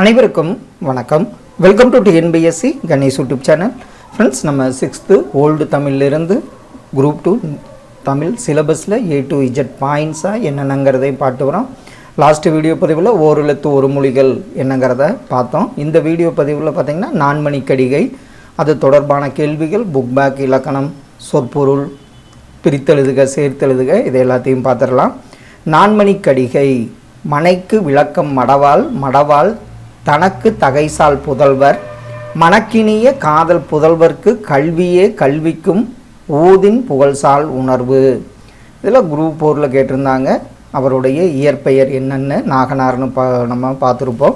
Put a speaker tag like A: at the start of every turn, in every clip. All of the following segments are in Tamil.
A: அனைவருக்கும் வணக்கம். Welcome to TNPSC Ganesh YouTube channel friends நம்ம சிக்ஸ்த்து ஓல்டு தமிழ்லேருந்து குரூப் டூ தமிழ் சிலபஸில் ஏ டு இஜட் பாயிண்ட்ஸாக என்னென்னங்கிறதையும் பார்த்து வரோம். லாஸ்ட் வீடியோ பதிவில் ஓரெழுத்து ஒரு மொழிகள் என்னங்கிறத பார்த்தோம். இந்த வீடியோ பதிவில் பார்த்திங்கன்னா நான்மணி கடிகை அது தொடர்பான கேள்விகள் புக் பேக் இலக்கணம் சொற்பொருள் பிரித்தெழுதுக சேர்த்தெழுதுக இது எல்லாத்தையும் பார்த்துடலாம். நான்மணி கடிகை மனைக்கு விளக்கம் மடவாள் மடவாள் தனக்கு தகைசால் புதல்வர் மணக்கினிய காதல் புதல்வர்க்கு கல்வியே கல்விக்கும் ஊதின் புகழ்சால் உணர்வு. இதில் குரூப் ஃபோரில் கேட்டிருந்தாங்க அவருடைய இயற்பெயர் என்னென்னு நாகனார்னு பா நம்ம பார்த்துருப்போம்.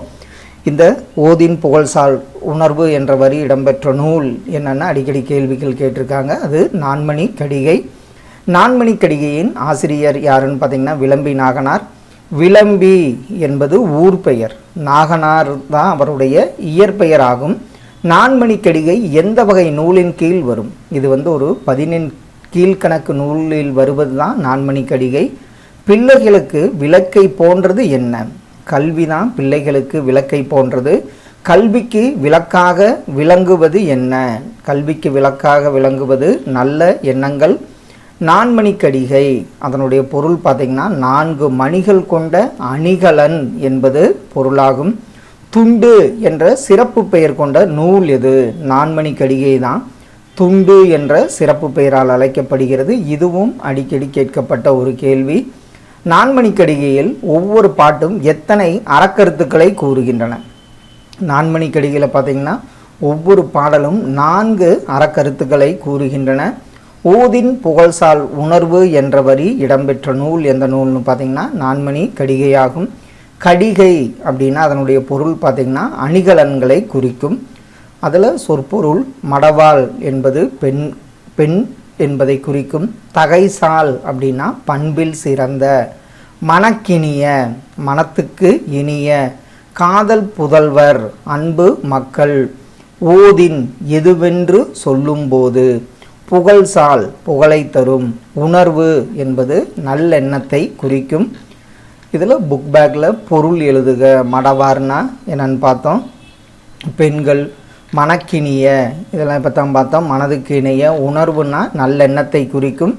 A: இந்த ஓதின் புகழ்சால் உணர்வு என்ற வரி இடம்பெற்ற நூல் என்னென்னு அடிக்கடி கேள்விகள் கேட்டிருக்காங்க. அது நான்மணி கடிகை. நான்மணி கடிகையின் ஆசிரியர் யாருன்னு பார்த்தீங்கன்னா விளம்பி நாகனார். விளம்பி என்பது ஊர் பெயர். நாகனார் தான் அவருடைய இயற்பெயர் ஆகும் நான்மணி கடிகை எந்த வகை நூலின் கீழ் வரும்? இது வந்து ஒரு பதினெண் கீழ்கணக்கு நூலில் வருவது தான் நான்மணி கடிகை. பிள்ளைகளுக்கு விளக்கை போன்றது என்ன? கல்வி தான் பிள்ளைகளுக்கு விளக்கை போன்றது. கல்விக்கு விளக்காக விளங்குவது என்ன? கல்விக்கு விளக்காக விளங்குவது நல்ல எண்ணங்கள் நான்மணி கடிகை அதனுடைய பொருள் பார்த்திங்கன்னா நான்கு மணிகள் கொண்ட அணிகலன் என்பது பொருளாகும். துண்டு என்ற சிறப்பு பெயர் கொண்ட நூல் எது? நான்மணிக்கடிகை தான் துண்டு என்ற சிறப்பு பெயரால் அழைக்கப்படுகிறது. இதுவும் அடிக்கடி கேட்கப்பட்ட ஒரு கேள்வி. நான்மணிக்கடிகையில் ஒவ்வொரு பாட்டும் எத்தனை அறக்கருத்துக்களை கூறுகின்றன? நான்மணி கடிகையில் ஒவ்வொரு பாடலும் நான்கு அறக்கருத்துக்களை கூறுகின்றன. ஓதின் புகழ்சால் உணர்வு என்ற வரி இடம்பெற்ற நூல் எந்த நூல்னு பார்த்தீங்கன்னா நான்மணி கடிகையாகும். கடிகை அப்படின்னா அதனுடைய பொருள் பார்த்திங்கன்னா அணிகலன்களை குறிக்கும். அதில் சொற்பொருள் மடவாள் என்பது பெண் பெண் என்பதை குறிக்கும். தகைசால் அப்படின்னா பண்பில் சிறந்த. மனக்கினிய மனத்துக்கு இனிய. காதல் புதல்வர் அன்பு மக்கள். ஓதின் எதுவென்று சொல்லும்போது புகழ்சால் புகழை தரும் உணர்வு என்பது நல்லெண்ணத்தை குறிக்கும். இதில் புக் பேக்கில் பொருள் எழுதுக மடவார்னா என்னென்னு பார்த்தோம். பெண்கள் மனக்கினிய இதெல்லாம் இப்போ தான் பார்த்தோம். மனதுக்கு இணைய உணர்வுனா நல்லெண்ணத்தை குறிக்கும்.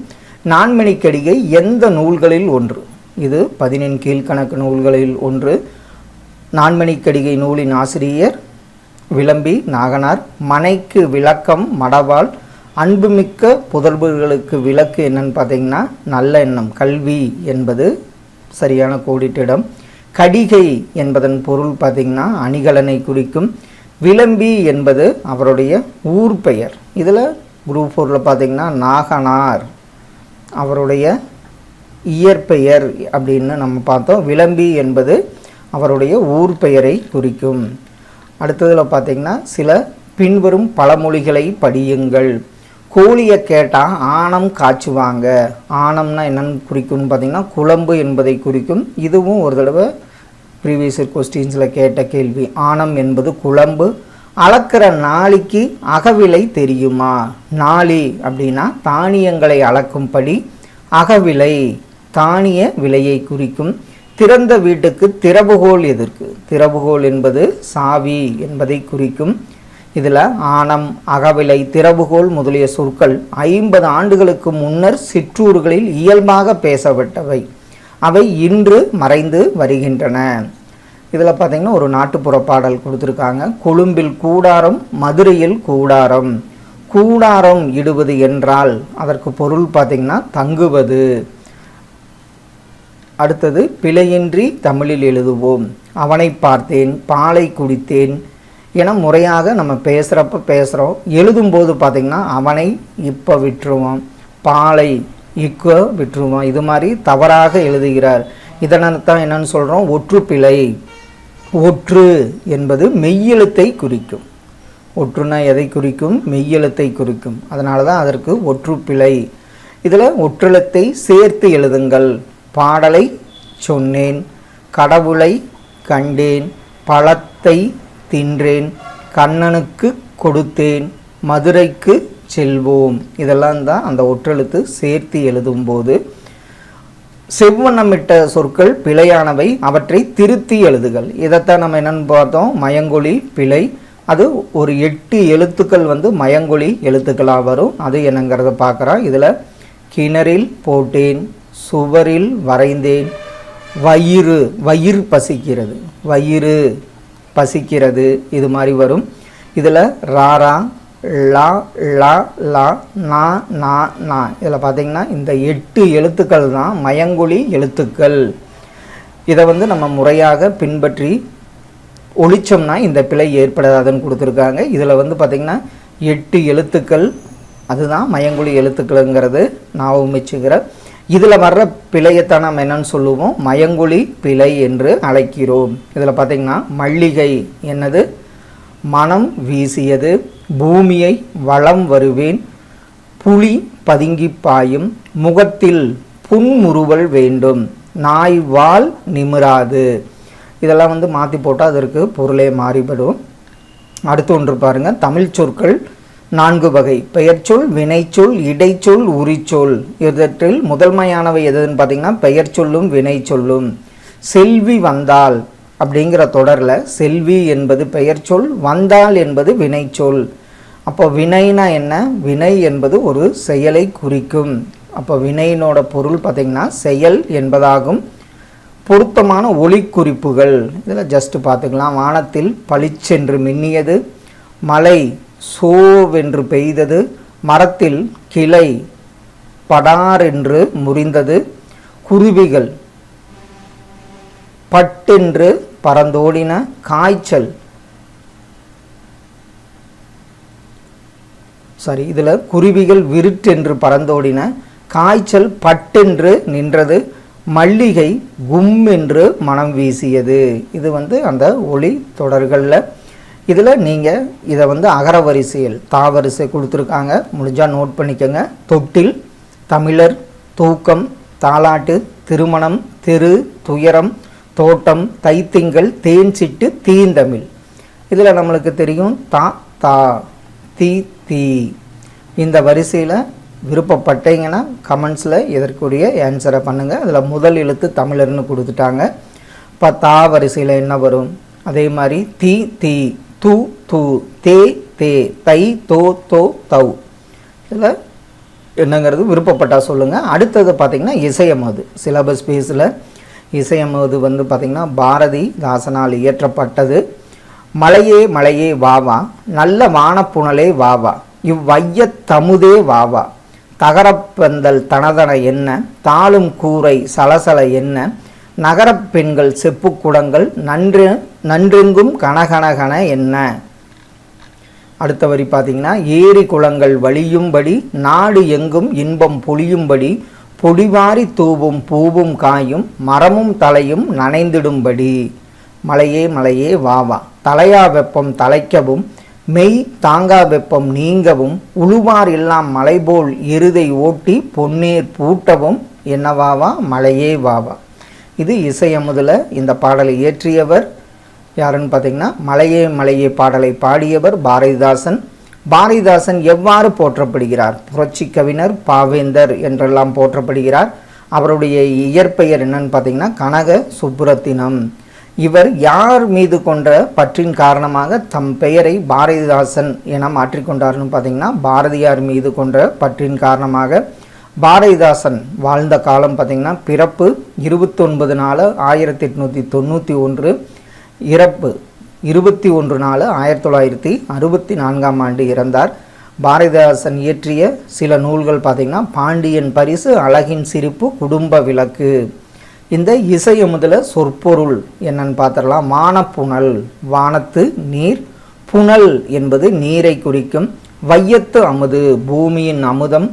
A: நான்மணிக்கடிகை எந்த நூல்களில் ஒன்று? இது பதினெண் கீழ்கணக்கு நூல்களில் ஒன்று. நான்மணிக்கடிகை நூலின் ஆசிரியர் விளம்பி நாகனார். மனைக்கு விளக்கம் மடவாள். அன்புமிக்க புதல்வர்களுக்கு விளக்கு என்னன்னு பார்த்தீங்கன்னா நல்ல எண்ணம். கல்வி என்பது சரியான கோடிட்டிடம். கடிகை என்பதன் பொருள் பார்த்திங்கன்னா அணிகலனை குறிக்கும். விளம்பி என்பது அவருடைய ஊர் பெயர். இதில் குரூப் ஃபோரில் பார்த்திங்கன்னா நாகனார் அவருடைய இயற்பெயர் அப்படின்னு நம்ம பார்த்தோம். விளம்பி என்பது அவருடைய ஊர் பெயரை குறிக்கும். அடுத்ததில் பார்த்திங்கன்னா சில பின்வரும் பழமொழிகளை படியுங்கள். கோழியை கேட்டால் ஆணம் காய்ச்சுவாங்க. ஆணம்னா என்னன்னு குறிக்கும்னு பார்த்தீங்கன்னா குழம்பு என்பதை குறிக்கும். இதுவும் ஒரு தடவை ப்ரீவியஸ் கொஸ்டின்ஸில் கேட்ட கேள்வி. ஆணம் என்பது குழம்பு. அளக்கிற நாளிக்கு அகவிலை தெரியுமா? நாளி அப்படின்னா தானியங்களை அளக்கும்படி அகவிலை தானிய விலையை குறிக்கும். திறந்த வீட்டுக்கு திறவுகோல் எதற்கு? திறவுகோல் என்பது சாவி என்பதை குறிக்கும். இதில் ஆணம் அகவிலை திறவுகோல் முதலிய சொற்கள் ஐம்பது ஆண்டுகளுக்கு முன்னர் சிற்றூர்களில் இயல்பாக பேசப்பட்டவை. அவை இன்று மறைந்து வருகின்றன. இதில் பார்த்திங்கன்னா ஒரு நாட்டுப்புற பாடல் கொடுத்துருக்காங்க. கொழும்பில் கூடாரம் மதுரையில் கூடாரம். கூடாரம் இடுவது என்றால் அதற்கு பொருள் பார்த்திங்கன்னா தங்குவது. அடுத்தது பிழையின்றி தமிழில் எழுதுவோம். அவனை பார்த்தேன் பாலை குடித்தேன் ஏன்னா முறையாக நம்ம பேசுகிறப்ப பேசுகிறோம் எழுதும்போது பார்த்திங்கன்னா அவனை இப்போ விட்டுருவோம் பாலை இக்க விட்டுருவோம் இது மாதிரி தவறாக எழுதுகிறார். இதனைத்தான் என்னன்னு சொல்கிறோம் ஒற்றுப்பிழை. ஒற்று என்பது மெய்யெழுத்தை குறிக்கும். ஒற்றுனா எதை குறிக்கும்? மெய்யெழுத்தை குறிக்கும். அதனால தான் அதற்கு ஒற்றுப்பிழை. இதில் ஒற்றெழுத்தை சேர்த்து எழுதுங்கள். பாடலை சொன்னேன் கடவுளை கண்டேன் பழத்தை தின்றேன் கண்ணனுக்கு கொடுத்தேன் மதுரைக்கு செல்வோம். இதெல்லாம் தான் அந்த ஒற்றெழுத்து சேர்த்து எழுதும்போது செவ்வண்ணமிட்ட சொற்கள் பிழையானவை அவற்றை திருத்தி எழுதுகள். இதைத்தான் நம்ம என்னன்னு பார்த்தோம்? மயங்கொழி பிழை. அது ஒரு எட்டு எழுத்துக்கள் வந்து மயங்கொழி எழுத்துக்களாக வரும். அது என்னங்கிறத பார்க்குறோம் இதில் கிணறில் போட்டேன் சுவரில் வரைந்தேன். வயிறு வயிறு பசிக்கிறது. வயிறு. பசிக்கிறது இது மாதிரி வரும். இதில் ராரா லா லா லா நா நா நா. இதில் பார்த்தீங்கன்னா இந்த எட்டு எழுத்துக்கள் தான் மயங்குழி எழுத்துக்கள். இதை வந்து நம்ம முறையாக பின்பற்றி ஒழிச்சோம்னா இந்த பிழை ஏற்படாதுன்னு கொடுத்துருக்காங்க. இதில் வந்து பார்த்திங்கன்னா எட்டு எழுத்துக்கள் அதுதான் மயங்குழி எழுத்துக்கள்ங்கிறது. நான் வச்சுக்கிற இதில் வர்ற பிழையத்தான் நம்ம என்னன்னு சொல்லுவோம்? மயங்குழி பிழை என்று அழைக்கிறோம். இதில் பார்த்திங்கன்னா மல்லிகை என்னது? மனம் வீசியது பூமியை வளம் வருவேன் புலி பதுங்கி பாயும் முகத்தில் புன்முறுவல் வேண்டும் நாய் வால் நிமிராது. இதெல்லாம் வந்து மாற்றி போட்டால் அதற்கு பொருளே மாறிவிடும். அடுத்து ஒன்று பாருங்கள் தமிழ் சொற்கள் நான்கு வகை. பெயர்ச்சொல் வினைச்சொல் இடைச்சொல் உரிச்சொல். இவற்றில் முதன்மையானவை எதுன்னு பார்த்தீங்கன்னா பெயர் சொல்லும் செல்வி வந்தால் அப்படிங்கிற தொடரில் செல்வி என்பது பெயர்ச்சொல் வந்தால் என்பது வினைச்சொல். அப்போ வினைனா என்ன? வினை என்பது ஒரு செயலை குறிக்கும். அப்போ வினையினோட பொருள் பார்த்திங்கன்னா செயல் என்பதாகும். பொருத்தமான ஒளிக்குறிப்புகள் இதில் ஜஸ்ட்டு பார்த்துக்கலாம் வானத்தில் பளிச்சென்று மின்னியது மலை சோவென்று பெய்தது மரத்தில் கிளை படாரென்று முறிந்தது குருவிகள் பட்டென்று பறந்தோடின காய்ச்சல். சாரி இதில் குருவிகள் விருட்டென்று பறந்தோடின காய்ச்சல் பட்டென்று நின்றது மல்லிகை கும் என்று மனம் வீசியது. இது வந்து அந்த ஒளி தொடர்களில் இதில் நீங்கள் இதை வந்து அகர வரிசையில் தாவரிசை கொடுத்துருக்காங்க. முடிஞ்சால் நோட் பண்ணிக்கோங்க. தொட்டில் தமிழர் தூக்கம் தாலாட்டு திருமணம் தெரு துயரம் தோட்டம் தைத்திங்கள் தேன் சிட்டு தீந்தமிழ். இதில் நம்மளுக்கு தெரியும் தா தா தீ தீ. இந்த வரிசையில் விருப்பப்பட்டீங்கன்னா கமெண்ட்ஸில் இதற்குரிய ஆன்சரை பண்ணுங்கள் அதில் முதல் எழுத்து தமிழர்னு கொடுத்துட்டாங்க. இப்போ தா வரிசையில் என்ன வரும்? அதே மாதிரி தீ தீ. து து தே தே தை தோ தோ தௌ. இதில் என்னங்கிறது விருப்பப்பட்டால் சொல்லுங்கள் அடுத்தது பார்த்திங்கன்னா இசையமது சிலபஸ் பேஸில் இசையமது வந்து பார்த்திங்கன்னா பாரதி தாசனால் இயற்றப்பட்டது. மலையே மலையே வாவா நல்ல வானப்புணலே வாவா இவ்வைய தமுதே வாவா தகரப்பந்தல் தனதன என்ன? தாளும் கூரை சலசல என்ன? நகரப் பெண்கள் செப்புக்குடங்கள் நன்று நன்றெங்கும் கனகனகன என்ன? அடுத்த வரி பார்த்தீங்கன்னா ஏரி குளங்கள் வழியும்படி நாடு எங்கும் இன்பம் பொழியும்படி பொடிவாரி தூவும் பூவும் காயும் மரமும் தலையும் நனைந்திடும்படி. மலையே மலையே வாவா தலையா வெப்பம் தலைக்கவும் மெய் தாங்கா வெப்பம் நீங்கவும் உழுவார் எல்லாம் மலை போல் எருதை ஓட்டி பொன்னீர் பூட்டவும் என்னவாவா மலையே வாவா இது இசையமுதில் இந்த பாடலை இயற்றியவர் யாருன்னு பார்த்தீங்கன்னா மலையே மலையே பாடலை பாடியவர் பாரதிதாசன். பாரதிதாசன் எவ்வாறு போற்றப்படுகிறார்? புரட்சி கவிஞர் பாவேந்தர் என்றெல்லாம் போற்றப்படுகிறார். அவருடைய இயற்பெயர் என்னன்னு பார்த்தீங்கன்னா கனக சுப்புரத்தினம். இவர் யார் மீது கொண்ட பற்றின் காரணமாக தம் பெயரை பாரதிதாசன் என மாற்றிக்கொண்டார்னு பார்த்தீங்கன்னா பாரதியார் மீது கொண்ட பற்றின் காரணமாக பாரதிதாசன் வாழ்ந்த காலம் பார்த்திங்கன்னா பிறப்பு இருபத்தொன்பது நாலு ஆயிரத்தி எட்நூற்றி தொண்ணூற்றி ஒன்று இறப்பு இருபத்தி ஒன்று நாலு ஆயிரத்தி தொள்ளாயிரத்தி அறுபத்தி நான்காம் ஆண்டு இறந்தார். பாரதிதாசன் இயற்றிய சில நூல்கள் பார்த்திங்கன்னா பாண்டியன் பரிசு அழகின் சிரிப்பு குடும்ப விளக்கு. இந்த இசையமுதல சொற்பொருள் என்னன்னு பார்த்துடலாம். வானப்புணல் வானத்து நீர் புனல் என்பது நீரை குறிக்கும். வையத்து அமுது பூமியின் அமுதம்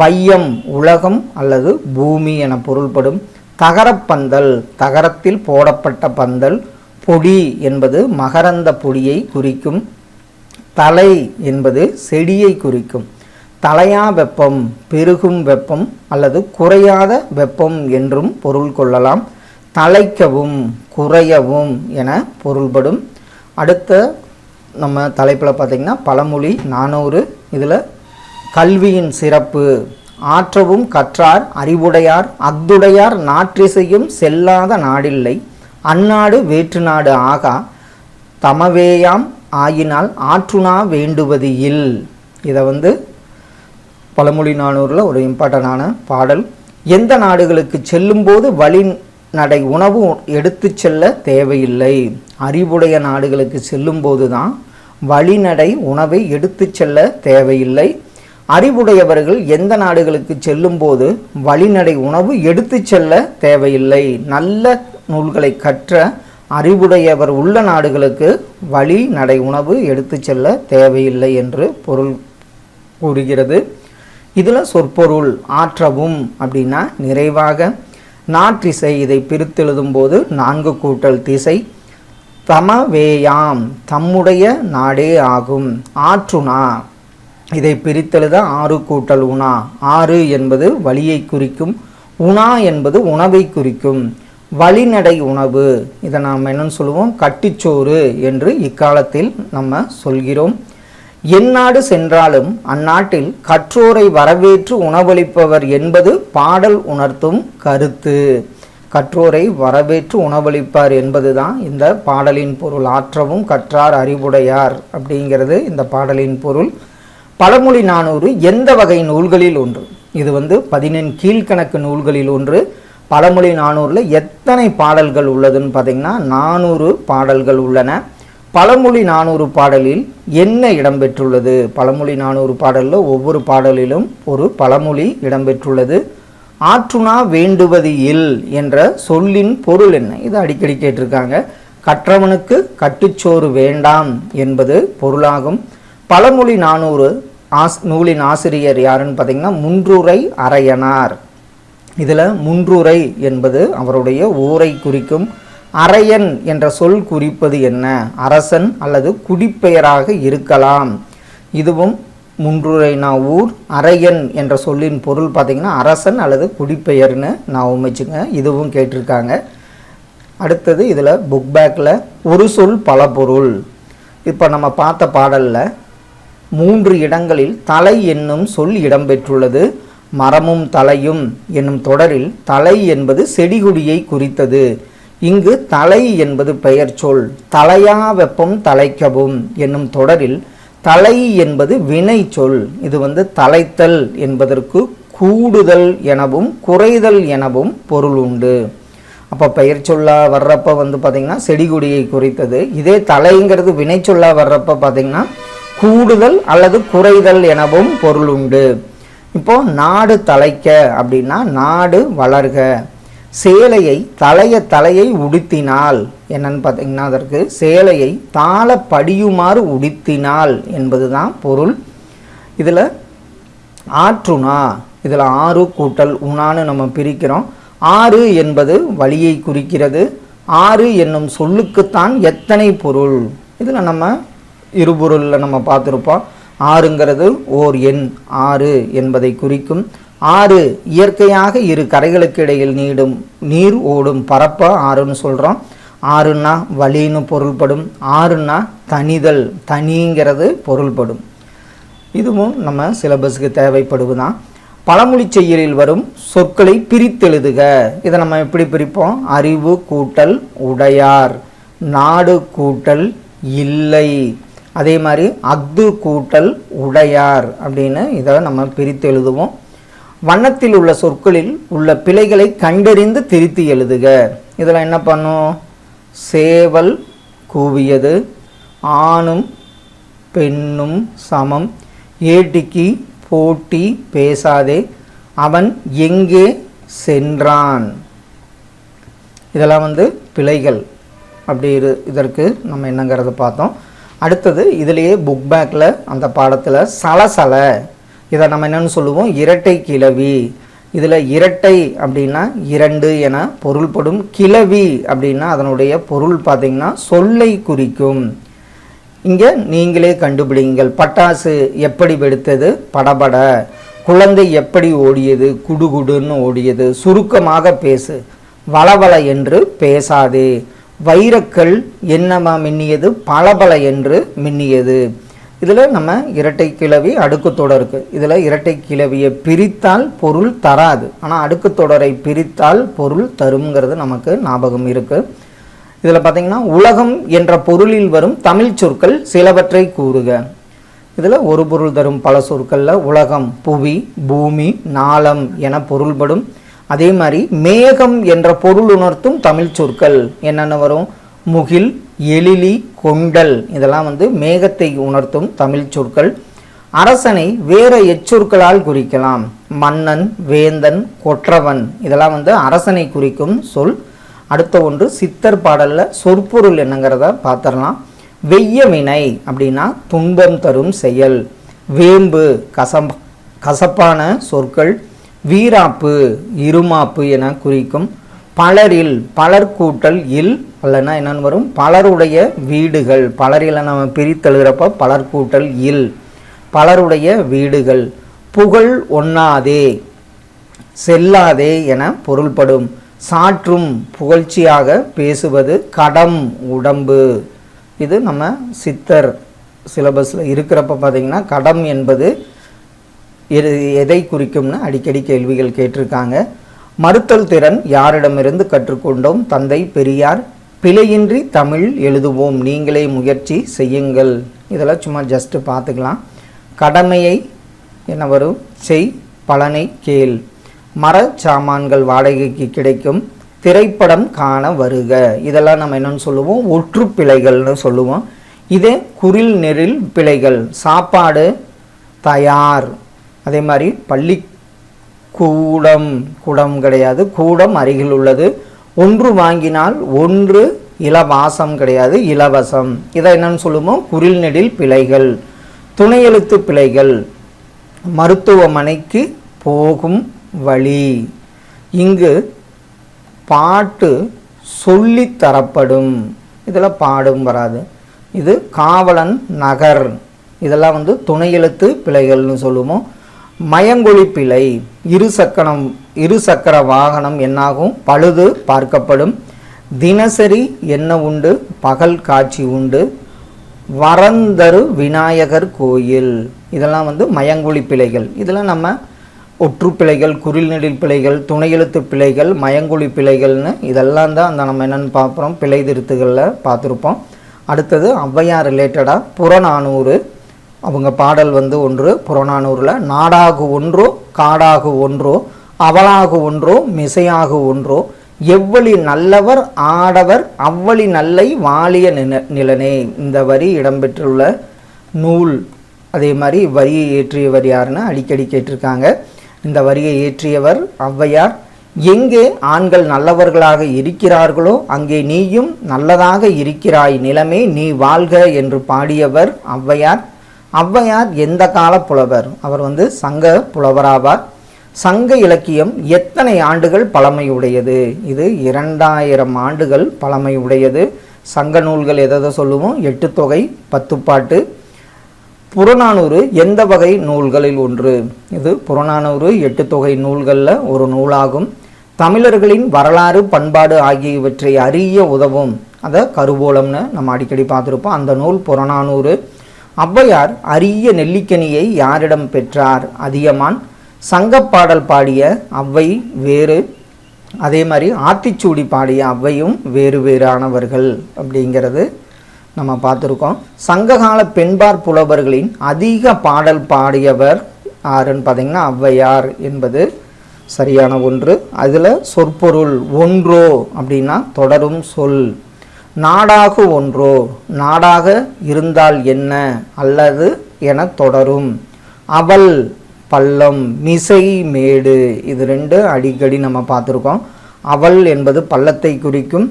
A: வையம் உலகம் அல்லது பூமி என பொருள்படும் தகரப்பந்தல் தகரத்தில் போடப்பட்ட பந்தல் பொடி என்பது மகரந்த பொடியை குறிக்கும் தலை என்பது செடியை குறிக்கும். தலையா வெப்பம் பெருகும் வெப்பம் அல்லது குறையாத வெப்பம் என்றும் பொருள் கொள்ளலாம். தலைக்கவும் குறையவும் என பொருள்படும். அடுத்த நம்ம தலைப்பில் பார்த்திங்கன்னா பழமொழி நானூறு இதில் கல்வியின் சிறப்பு. ஆற்றவும் கற்றார் அறிவுடையார் அத்துடையார் நாற்றிசையும் செல்லாத நாடில்லை. அந்நாடு வேற்று நாடு ஆகா தமவேயாம் ஆயினால் ஆற்றுணா வேண்டுவது இல். இதை வந்து பழமொழி நானூரில் ஒரு இம்பார்ட்டண்டான பாடல். எந்த நாடுகளுக்கு செல்லும்போது வழி நடை உணவு எடுத்து செல்ல தேவையில்லை. அறிவுடைய நாடுகளுக்கு செல்லும்போது தான் வழிநடை உணவை எடுத்து செல்ல தேவையில்லை. அறிவுடையவர்கள் எந்த நாடுகளுக்கு செல்லும்போது வழிநடை உணவு எடுத்து செல்ல தேவையில்லை. நல்ல நூல்களை கற்ற அறிவுடையவர் உள்ள நாடுகளுக்கு வழி நடை உணவு எடுத்து செல்ல தேவையில்லை என்று பொருள் கூறுகிறது. இதில் சொற்பொருள் ஆற்றவும் அப்படின்னா நிறைவாக. நாற்றிசை இதை பிரித்தெழுதும் போது நான்கு கூட்டல் திசை. தமவேயாம் தம்முடைய நாடே ஆகும். ஆற்றுனா இதை பிரித்தெழுத ஆறு கூட்டல் உணா. ஆறு என்பது வழியை குறிக்கும் உணா என்பது உணவை குறிக்கும். வழிநடை உணவு. இதை நாம் என்னன்னு சொல்லுவோம்? கட்டிச்சோறு என்று இக்காலத்தில் நம்ம சொல்கிறோம். எந்நாடு சென்றாலும் அந்நாட்டில் கற்றோரை வரவேற்று உணவளிப்பவர் என்பது பாடல் உணர்த்தும் கருத்து. கற்றோரை வரவேற்று உணவளிப்பார் என்பதுதான் இந்த பாடலின் பொருள். ஆற்றவும் கற்றார் அறிவுடையார் அப்படிங்கிறது இந்த பாடலின் பொருள். பழமொழி நானூறு எந்த வகை நூல்களில் ஒன்று? இது வந்து பதினெண் கீழ்கணக்கு நூல்களில் ஒன்று. பழமொழி நானூறில் எத்தனை பாடல்கள் உள்ளதுன்னு பார்த்தீங்கன்னா நானூறு பாடல்கள் உள்ளன. பழமொழி நானூறு பாடலில் என்ன இடம்பெற்றுள்ளது? பழமொழி நானூறு பாடலில் ஒவ்வொரு பாடலிலும் ஒரு பழமொழி இடம்பெற்றுள்ளது. ஆற்றுணா வேண்டுவது இல் என்ற சொல்லின் பொருள் என்ன? இது அடிக்கடி கேட்டிருக்காங்க. கற்றவனுக்கு கட்டுச்சோறு வேண்டாம் என்பது பொருளாகும். பழமொழி நானூறு ஆஸ் நூலின் ஆசிரியர் யாருன்னு பார்த்தீங்கன்னா முன்றுரை அரையனார். இதில் முன்றுரை என்பது அவருடைய ஊரை குறிக்கும் அரையன் என்ற சொல் குறிப்பது என்ன? அரசன் அல்லது குடிப்பெயராக இருக்கலாம். இதுவும் முன்றுரைனா ஊர் அரையன் என்ற சொல்லின் பொருள் பார்த்தீங்கன்னா அரசன் அல்லது குடிப்பெயர்னு நான் உமைச்சுங்க இதுவும் கேட்டிருக்காங்க. அடுத்தது இதில் புக் பேக்கில் ஒரு சொல் பல பொருள். இப்போ நம்ம பார்த்த பாடலில் மூன்று இடங்களில் தலை என்னும் சொல் இடம்பெற்றுள்ளது. மரமும் தலையும் என்னும் தொடரில் தலை என்பது செடிகொடியை குறித்தது. இங்கு தலை என்பது பெயர் சொல். தலையா வெப்பம் தலைக்கவும் என்னும் தொடரில் தலை என்பது வினை சொல். இது வந்து தலைத்தல் என்பதற்கு கூடுதல் எனவும் குறைதல் எனவும் பொருள் உண்டு. அப்போ பெயர் சொல்லா வர்றப்ப வந்து பார்த்திங்கன்னா செடிகொடியை குறித்தது. இதே தலைங்கிறது வினை சொல்லா வர்றப்ப பார்த்திங்கன்னா கூடுதல் அல்லது குறைதல் எனவும் பொருள் உண்டு. இப்போ நாடு தலைக்க அப்படின்னா நாடு வளர்க. சேலையை தலைய தலையை உடுத்தினால் என்னன்னு பார்த்தீங்கன்னா அதற்கு சேலையை தாள படியுமாறு உடுத்தினால் என்பதுதான் பொருள். இதில் ஆற்றுணா இதில் ஆறு கூட்டல் உணான்னு நம்ம பிரிக்கிறோம். ஆறு என்பது வழியை குறிக்கிறது. ஆறு என்னும் சொல்லுக்குத்தான் எத்தனை பொருள்? இதில் நம்ம இருபொருளில் நம்ம பார்த்துருப்போம். ஆறுங்கிறது ஓர் எண் ஆறு என்பதை குறிக்கும். ஆறு இயற்கையாக இரு கரைகளுக்கு இடையில் நீடும் நீர் ஓடும் பரப்ப ஆறுன்னு சொல்கிறோம் ஆறுன்னா வழின்னு பொருள்படும். ஆறுன்னா தனிதல் தனிங்கிறது பொருள்படும். இதுவும் நம்ம சிலபஸ்க்கு தேவைப்படுவதுதான் பழமொழி செய்யலில் வரும் சொற்களை பிரித்தெழுதுக. இதை நம்ம எப்படி பிரிப்போம்? அறிவு கூட்டல் உடையார் நாடு கூட்டல் இல்லை. அதே மாதிரி அஃது கூட்டல் உடையார் அப்படின்னு இதை நம்ம பிரித்து எழுதுவோம். வண்ணத்தில் உள்ள சொற்களில் உள்ள பிழைகளை கண்டறிந்து திருத்தி எழுதுக. இதில் என்ன பண்ணும்? சேவல் கூவியது ஆணும் பெண்ணும் சமம். ஏட்டிக்கு போட்டி பேசாதே அவன் எங்கே சென்றான்? இதெல்லாம் வந்து பிழைகள். அப்படி இரு இதற்கு நம்ம என்னங்கிறத பார்த்தோம். அடுத்தது இதுலேயே புக் பேக்கில் அந்த பாடத்தில் சலசலை. இதை நம்ம என்னென்னு சொல்லுவோம்? இரட்டை கிளவி இதில் இரட்டை அப்படின்னா இரண்டு என பொருள்படும் கிளவி அப்படின்னா அதனுடைய பொருள் பார்த்திங்கன்னா சொல்லை குறிக்கும். இங்கே நீங்களே கண்டுபிடிங்கள். பட்டாசு எப்படி வெடித்தது? படபட. குழந்தை எப்படி ஓடியது? குடுகுடுன்னு ஓடியது. சுருக்கமாக பேசு. வளவள என்று பேசாதே. வைரக்கல் என்னமா மின்னியது? பளபள என்று மின்னியது. இதில் நம்ம இரட்டை கிளவி அடுக்கு தொடருக்கு இதில் இரட்டை கிளவியை பிரித்தால் பொருள் தராது. ஆனால் அடுக்கு தொடரை பிரித்தால் பொருள் தருங்கிறது நமக்கு ஞாபகம் இருக்குது இதில் பார்த்தீங்கன்னா உலகம் என்ற பொருளில் வரும் தமிழ் சொற்கள் சிலவற்றை கூறுக. இதில் ஒரு பொருள் தரும் பல சொற்களில் உலகம் புவி பூமி நாளம் என பொருள்படும். அதே மாதிரி மேகம் என்ற பொருள் உணர்த்தும் தமிழ் சொற்கள் என்னென்ன வரும்? முகில் எழிலி கொண்டல். இதெல்லாம் வந்து மேகத்தை உணர்த்தும் தமிழ் சொற்கள். அரசனை வேற எச்சொற்களால் குறிக்கலாம். மன்னன் வேந்தன் கொற்றவன். இதெல்லாம் வந்து அரசனை குறிக்கும் சொல். அடுத்த ஒன்று சித்தர் பாடலில் சொற்பொருள் என்னங்கிறத பார்த்துடலாம் வெய்ய வினை அப்படின்னா துன்பம் தரும் செயல். வேம்பு கசம் கசப்பான சொற்கள். வீராப்பு இருமாப்பு என குறிக்கும் பலரில் பலர் கூட்டல் இல் அல்லனா என்னன்னு வரும்? பலருடைய வீடுகள். பலரில் நம்ம பிரித்தெழுகிறப்ப பலர் கூட்டல் இல். பலருடைய வீடுகள். புகழ் ஒண்ணாதே செல்லாதே என பொருள்படும். சாற்றும் புகழ்ச்சியாக பேசுவது கடம் உடம்பு. இது நம்ம சித்தர் சிலபஸில் இருக்கிறப்ப பார்த்தீங்கன்னா கடம் என்பது எது எதை குறிக்கும்னு அடிக்கடி கேள்விகள் கேட்டிருக்காங்க. மறுத்தல் திறன் யாரிடமிருந்து கற்றுக்கொண்டோம்? தந்தை பெரியார் பிழையின்றி தமிழ் எழுதுவோம். நீங்களே முயற்சி செய்யுங்கள். இதெல்லாம் சும்மா ஜஸ்ட்டு பார்த்துக்கலாம். கடமையை என்ன வரும்? செய் பலனை கேள். மர சாமான்கள் வாடகைக்கு கிடைக்கும். திரைப்படம் காண வருக. இதெல்லாம் நம்ம என்னென்னு சொல்லுவோம்? ஒற்று பிழைகள்னு சொல்லுவோம். இதே குரில் நெரில் பிழைகள். சாப்பாடு தயார். அதே மாதிரி பள்ளி கூடம் கூடம் கிடையாது. கூடம் அருகில் உள்ளது. ஒன்று வாங்கினால் ஒன்று இலவாசம் கிடையாது. இலவசம். இதை என்னன்னு சொல்லுவோம்? குரில் நெடில் பிழைகள். துணையெழுத்து பிழைகள். மருத்துவமனைக்கு போகும் வழி. இங்கு பாட்டு சொல்லி தரப்படும். இதில் பாடும் வராது. இது காவலன் நகர். இதெல்லாம் வந்து துணை எழுத்து பிழைகள்னு சொல்லுவோம். மயங்கொழி பிழை இரு சக்கரம் இரு சக்கர வாகனம் என்னாகும்? பழுது பார்க்கப்படும். தினசரி என்ன உண்டு? பகல் காட்சி உண்டு. வரந்தரு விநாயகர் கோயில். இதெல்லாம் வந்து மயங்கொழி பிழைகள் இதெல்லாம் நம்ம ஒற்று பிழைகள் குரில் பிழைகள் துணை எழுத்து பிழைகள் மயங்கொழி பிழைகள்னு இதெல்லாம் தான் அந்த நம்ம என்னென்னு பார்க்குறோம் பிழை திருத்துகளில் பார்த்துருப்போம். அடுத்தது ஔவையார் ரிலேட்டடாக புறநானூறு. அவங்க பாடல் வந்து ஒன்று புறநானூரில் நாடாகு ஒன்றோ காடாகு ஒன்றோ அவளாகு ஒன்றோ மிசையாகு ஒன்றோ எவ்வளி நல்லவர் ஆடவர் அவ்வளி நல்லை வாலிய நில நிலனே. இந்த வரி இடம்பெற்றுள்ள நூல் அதே மாதிரி வரியை ஏற்றியவர் யாருன்னு அடிக்கடி கேட்டிருக்காங்க. இந்த வரியை ஏற்றியவர் ஔவையார். எங்கே ஆண்கள் நல்லவர்களாக இருக்கிறார்களோ அங்கே நீயும் நல்லதாக இருக்கிறாய். நிலமே நீ வாழ்க என்று பாடியவர் ஔவையார். ஔவையார் எந்த கால புலவர்? அவர் வந்து சங்க புலவராவார். சங்க இலக்கியம் எத்தனை ஆண்டுகள் பழமையுடையது? இது இரண்டாயிரம் ஆண்டுகள் பழமையுடையது. சங்க நூல்கள் எதை சொல்லுவோம் எட்டு தொகை பத்துப்பாட்டு புறநானூறு எந்த வகை நூல்களில் ஒன்று? இது புறநானூறு எட்டு தொகை நூல்களில் ஒரு நூலாகும். தமிழர்களின் வரலாறு பண்பாடு ஆகியவற்றை அறிய உதவும். அதை கருவூலம்னு நம்ம அடிக்கடி பார்த்துருப்போம். அந்த நூல் புறநானூறு. ஔவையார் அரிய நெல்லிக்கனியை யாரிடம் பெற்றார்? அதியமான் சங்கப்பாடல் பாடிய ஔவை வேறு அதே மாதிரி ஆத்திச்சூடி பாடிய ஔவையும் வேறு வேறானவர்கள் அப்படிங்கிறது நம்ம பார்த்துருக்கோம். சங்ககால பெண்பார் புலவர்களின் அதிக பாடல் பாடியவர் யாருன்னு பார்த்தீங்கன்னா ஔவையார் என்பது சரியான ஒன்று. அதில் சொற்பொருள் ஒன்றோ அப்படின்னா தொடரும் சொல். நாடாகு ஒன்றோ நாடாக இருந்தால் என்ன? அல்லது என தொடரும். அவள் பள்ளம் மிசை மேடு இது ரெண்டு அடிக்கடி நம்ம பார்த்துருக்கோம். அவள் என்பது பள்ளத்தை குறிக்கும்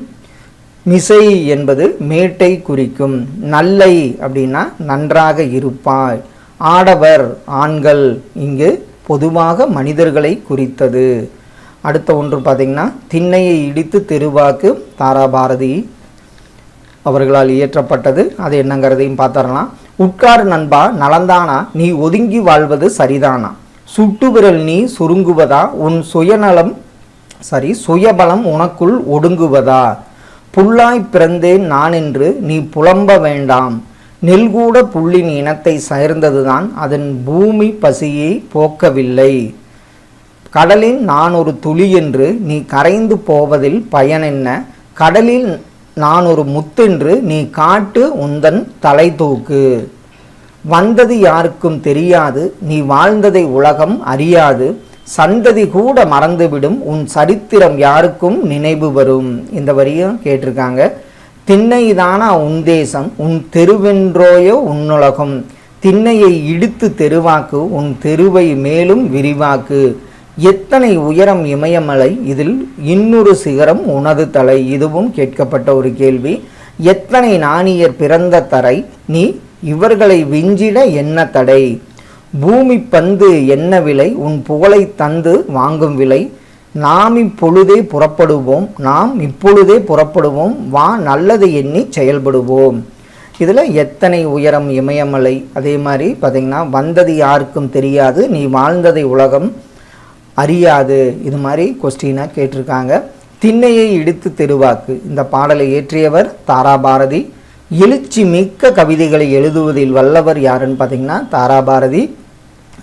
A: மிசை என்பது மேட்டை குறிக்கும். நல்லை அப்படின்னா நன்றாக இருப்பாய் ஆடவர் ஆண்கள் இங்கு பொதுவாக மனிதர்களை குறித்தது. அடுத்த ஒன்று பார்த்திங்கன்னா திண்ணையை இடித்து தெருவாக்கு தாராபாரதி. அவர்களால் இயற்றப்பட்டது. அது என்னங்கிறதையும் பார்த்துடலாம் உட்கார் நண்பா நலந்தானா நீ ஒதுங்கி வாழ்வது சரிதானா? சுட்டு விரல் நீ சுருங்குவதா? உன் சுயநலம் சரி சுயபலம் உனக்குள் ஒடுங்குவதா? புல்லாய் பிறந்தேன் நான் என்று நீ புலம்ப வேண்டாம். நெல்கூட புள்ளின் இனத்தை சேர்ந்ததுதான் அதன் பூமி பசியை போக்கவில்லை. கடலில் நான் ஒரு துளி என்று நீ கரைந்து போவதில் பயனென்ன? கடலில் நான் ஒரு முத்தென்று நீ காட்டு உந்தன் தலை தூக்கு. வந்தது யாருக்கும் தெரியாது நீ வாழ்ந்ததை உலகம் அறியாது. சந்ததி கூட மறந்துவிடும் உன் சரித்திரம் யாருக்கும் நினைவு வரும். இந்த வரியும் கேட்டிருக்காங்க. திண்ணைதானா உன் தேசம் உன் தெருவென்றோயோ உன்னுலகம். திண்ணையை இடித்து தெருவாக்கு உன் தெருவை மேலும் விரிவாக்கு. எத்தனை உயரம் இமயமலை இதில் இன்னொரு சிகரம் உனது தலை? இதுவும் கேட்கப்பட்ட ஒரு கேள்வி. எத்தனை நாணியர் பிறந்த தரை? நீ இவர்களை விஞ்சிட என்ன தடை? பூமி பந்து என்ன விலை? உன் புகழை தந்து வாங்கும் விலை. நாம் இப்பொழுதே புறப்படுவோம். நாம் இப்பொழுதே புறப்படுவோம். வா நல்லது எண்ணி செயல்படுவோம். இதில் எத்தனை உயரம் இமயமலை? அதே மாதிரி பார்த்திங்கன்னா வந்தது யாருக்கும் தெரியாது. நீ வாழ்ந்ததை உலகம் அறியாது. இது மாதிரி கொஸ்டினாக கேட்டிருக்காங்க. திண்ணையை இடித்து தெருவாக்கு. இந்த பாடலை இயற்றியவர் தாராபாரதி. எழுச்சி மிக்க கவிதைகளை எழுதுவதில் வல்லவர் யாருன்னு பார்த்தீங்கன்னா தாராபாரதி.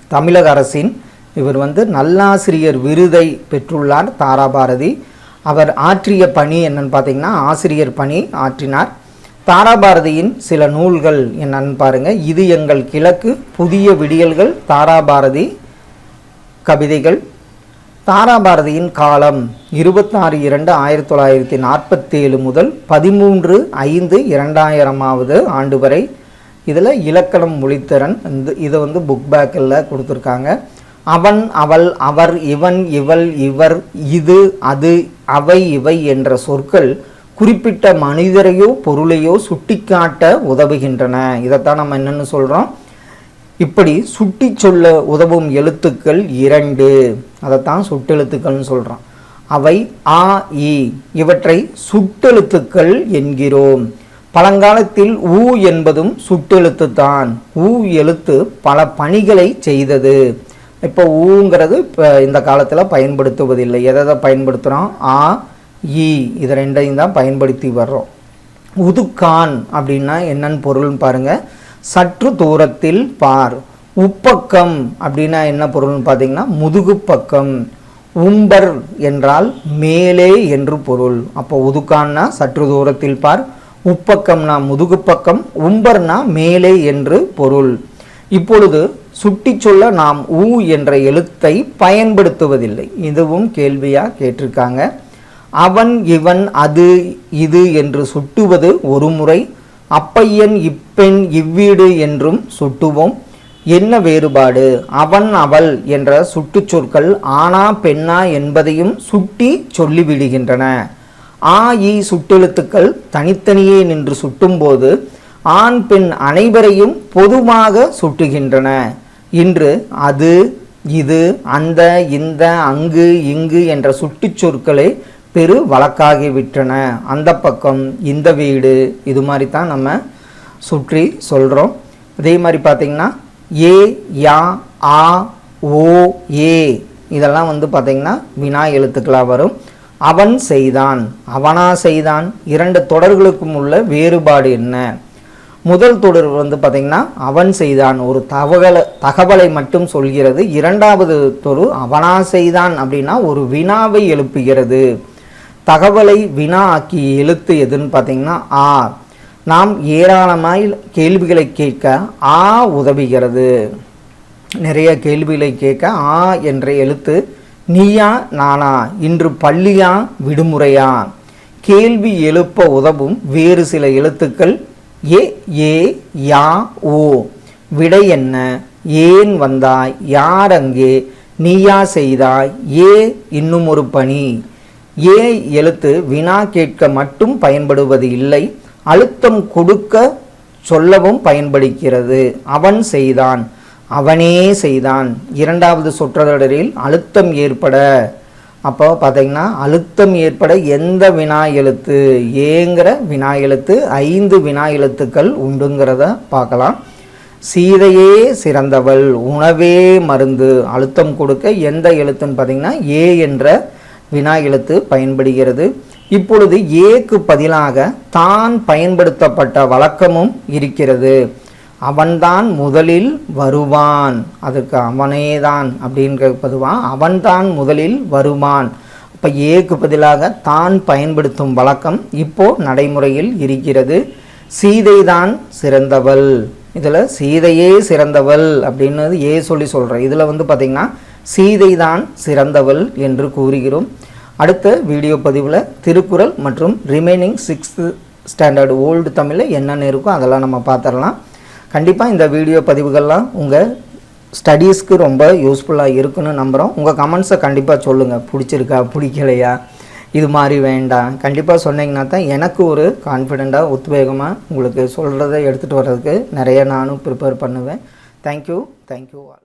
A: தமிழக அரசின் இவர் வந்து நல்லாசிரியர் விருதை பெற்றுள்ளார் தாராபாரதி. அவர் ஆற்றிய பணி என்னன்னு பார்த்தீங்கன்னா ஆசிரியர் பணி ஆற்றினார். தாராபாரதியின் சில நூல்கள் என்னன்னு பாருங்கள் இது எங்கள் கிழக்கு புதிய விடியல்கள் தாராபாரதி கவிதைகள். தாராபாரதியின் காலம் இருபத்தாறு இரண்டு ஆயிரத்தி தொள்ளாயிரத்தி நாற்பத்தேழு முதல் பதிமூன்று ஐந்து இரண்டாயிரமாவது ஆண்டு வரை இதில் இலக்கணம் மொழித்திறன் இந்த இதை வந்து புக் பேக்கில் கொடுத்துருக்காங்க. அவன் அவள் அவர் இவன் இவள் இவர் இது அது அவை இவை என்ற சொற்கள் குறிப்பிட்ட மனிதரையோ பொருளையோ சுட்டிக்காட்ட உதவுகின்றன. இதைத்தான் நம்ம என்னென்னு சொல்கிறோம் இப்படி சுட்டி சொல்ல உதவும் எழுத்துக்கள் இரண்டு. அதைத்தான் சுட்டெழுத்துக்கள்னு சொல்கிறோம் அவை ஆ இ. இவற்றை சுட்டெழுத்துக்கள் என்கிறோம். பழங்காலத்தில் ஊ என்பதும் சுட்டெழுத்து தான் ஊ எழுத்து பல பணிகளை செய்தது. இப்போ ஊங்கிறது இப்போ இந்த காலத்தில் பயன்படுத்துவதில்லை. எதை எதை பயன்படுத்துகிறோம் ஆ இ. இது ரெண்டையும் தான் பயன்படுத்தி வர்றோம். உதுக்கான் அப்படின்னா என்னன்னு பொருள்னு பாருங்கள் சற்று தூரத்தில் பார். உப்பக்கம் அப்படின்னா என்ன பொருள்னு பார்த்தீங்கன்னா முதுகு பக்கம். உம்பர் என்றால் மேலே என்று பொருள். அப்போ உதுக்கான்னா சற்று தூரத்தில் பார். உப்பக்கம்னா முதுகு பக்கம் உம்பர்னா மேலே என்று பொருள். இப்பொழுது சுட்டி சொல்ல நாம் ஊ என்ற எழுத்தை பயன்படுத்துவதில்லை. இதுவும் கேள்வியாக கேட்டிருக்காங்க. அவன் இவன் அது இது என்று சுட்டுவது ஒரு முறை அப்பையன் இப்பெண் இவ்வீடு என்றும் சுட்டுவோம். என்ன வேறுபாடு? அவன் அவள் என்ற சுட்டு சொற்கள் ஆனா பெண்ணா என்பதையும் சுட்டி சொல்லிவிடுகின்றன. ஆ இ சுட்டெழுத்துக்கள் தனித்தனியே நின்று சுட்டும்போது ஆண் பெண் அனைவரையும் பொதுவாக சுட்டுகின்றன. இன்று அது இது அந்த இந்த அங்கு இங்கு என்ற சுட்டுச்சொற்களை பெரு பெரு வழக்காகிவிட்டன அந்த பக்கம் இந்த வீடு இது மாதிரி தான் நம்ம சுற்றி சொல்கிறோம் அதே மாதிரி பார்த்திங்கன்னா ஏ யா ஆ ஓ ஏ இதெல்லாம் வந்து பார்த்திங்கன்னா வினா எழுத்துக்களாக வரும். அவன் செய்தான். அவனா செய்தான். இரண்டு தொடர்களுக்கும் உள்ள வேறுபாடு என்ன? முதல் தொடர் வந்து பார்த்திங்கன்னா அவன் செய்தான். ஒரு தகவலை தகவலை மட்டும் சொல்கிறது. இரண்டாவது தொரு அவனா செய்தான் அப்படின்னா ஒரு வினாவை எழுப்புகிறது. தகவலை வினா ஆக்கி எழுத்து எதுன்னு பார்த்தீங்கன்னா ஆ. நாம் ஏராளமாய் கேள்விகளை கேட்க ஆ உதவுகிறது. நிறைய கேள்விகளை கேட்க ஆ என்ற எழுத்து நீயா நானா இன்று பள்ளியா விடுமுறையா? கேள்வி எழுப்ப உதவும் வேறு சில எழுத்துக்கள் ஏ ஏ யா ஓ. விடை என்ன? ஏன் வந்தாய்? யார் அங்கே? நீயா செய்தாய்? ஏ இன்னும் ஒரு பணி. ஏ எழுத்து வினா கேட்க மட்டும் பயன்படுவது இல்லை அழுத்தம் கொடுக்க சொல்லவும் பயன்படுகிறது. அவன் செய்தான் அவனே செய்தான். இரண்டாவது சொற்றொடரில் அழுத்தம் ஏற்பட. அப்போ பார்த்தீங்கன்னா அழுத்தம் ஏற்பட எந்த வினா எழுத்து? ஏங்கிற வினா எழுத்து ஐந்து வினா எழுத்துக்கள் உண்டுங்கிறத பார்க்கலாம். சீதையே சிறந்தவள் உணவே மருந்து. அழுத்தம் கொடுக்க எந்த எழுத்துன்னு பார்த்தீங்கன்னா ஏ என்ற வினா எழுத்து பயன்படுகிறது. இப்பொழுது ஏக்கு பதிலாக தான் பயன்படுத்தப்பட்ட வழக்கமும் இருக்கிறது. அவன்தான் முதலில் வருவான். அதுக்கு அவனேதான் அப்படின்ற பதுவான் அவன்தான் முதலில் வருவான். இப்போ ஏக்கு பதிலாக தான் பயன்படுத்தும் வழக்கம் இப்போ நடைமுறையில் இருக்கிறது. சீதை தான் சிறந்தவள். இதில் சீதையே சிறந்தவள் அப்படின்னு ஏ சொல்லி சொல்கிறேன் இதில் வந்து பார்த்திங்கன்னா சீதை தான் சிறந்தவள் என்று கூறுகிறோம். அடுத்த வீடியோ பதிவில் திருக்குறள் மற்றும் ரிமைனிங் சிக்ஸ்த்து ஸ்டாண்டர்டு ஓல்டு தமிழில் என்னென்ன இருக்கோ அதெல்லாம் நம்ம பார்த்துடலாம். கண்டிப்பாக இந்த வீடியோ பதிவுகள்லாம் உங்கள் ஸ்டடீஸ்க்கு ரொம்ப யூஸ்ஃபுல்லாக இருக்குன்னு நம்புகிறோம் உங்கள் கமெண்ட்ஸை கண்டிப்பாக சொல்லுங்கள் பிடிச்சிருக்கா? பிடிக்கலையா? இது மாதிரி வேண்டாம். கண்டிப்பாக சொன்னீங்கன்னா தான் எனக்கு ஒரு கான்ஃபிடெண்ட்டாக உத்வேகமாக உங்களுக்கு சொல்கிறத எடுத்துகிட்டு வர்றதுக்கு நிறைய நானும் ப்ரிப்பேர் பண்ணுவேன். Thank you thank you all